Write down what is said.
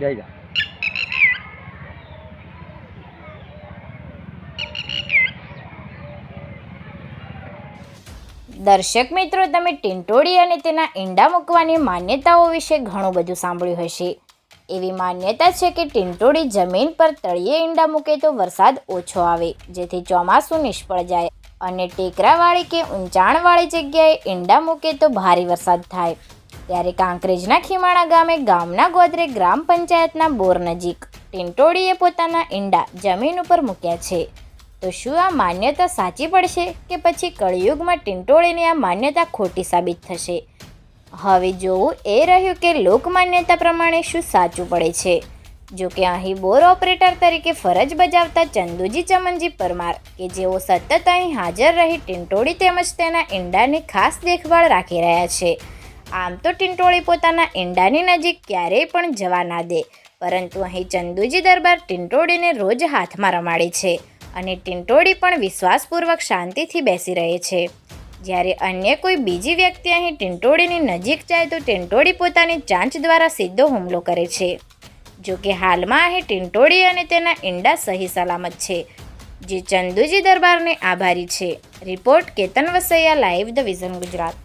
જઈ જા દર્શક મિત્રો, તમે ટીંટોળી અને તેના ઈંડા મૂકવાની માન્યતાઓ વિશે ઘણું બધું સાંભળ્યું હશે. એવી માન્યતા છે કે ટીંટોળી જમીન પર તળિયે ઈંડા મૂકે તો વરસાદ ઓછો આવે, જેથી ચોમાસું નિષ્ફળ જાય. અને ટેકરાવાળી કે ઊંચાણવાળી જગ્યાએ ઈંડા મૂકે તો ભારે વરસાદ થાય. ત્યારે કાંકરેજના ખીમાણા ગામે ગામના ગોદરે ગ્રામ પંચાયતના બોર નજીક ટીંટોળીએ પોતાના ઈંડા જમીન ઉપર મૂક્યા છે. તો શું આ માન્યતા સાચી પડશે કે પછી કળિયુગમાં ટિંટોળીની આ માન્યતા ખોટી સાબિત થશે? હવે જોવું એ રહ્યું કે લોકમાન્યતા પ્રમાણે શું સાચું પડે છે? જો કે અહીં બોર ઓપરેટર તરીકે ફરજ બજાવતા ચંદુજી ચમનજી પરમાર કે જેઓ સતત અહીં હાજર રહી ટિંટોળી તેમજ તેના ઈંડાની ખાસ દેખભાળ રાખી રહ્યા છે. આમ તો ટિંટોળી પોતાના ઈંડાની નજીક ક્યારેય પણ જવા ના દે, પરંતુ અહીં ચંદુજી દરબાર ટિંટોળીને રોજ હાથમાં રમાડે છે અને ટિંટોળી પણ વિશ્વાસપૂર્વક શાંતિથી બેસી રહે છે. જ્યારે અન્ય કોઈ બીજી વ્યક્તિ અહીં ટિંટોળીની નજીક જાય તો ટિંટોળી પોતાની ચાંચ દ્વારા સીધો હુમલો કરે છે. જો કે હાલમાં અહીં ટિંટોળી અને તેના ઈંડા સહી સલામત છે, જે ચંદુજી દરબારને આભારી છે. Report Ketan Vasaiya, live the vision Gujarat.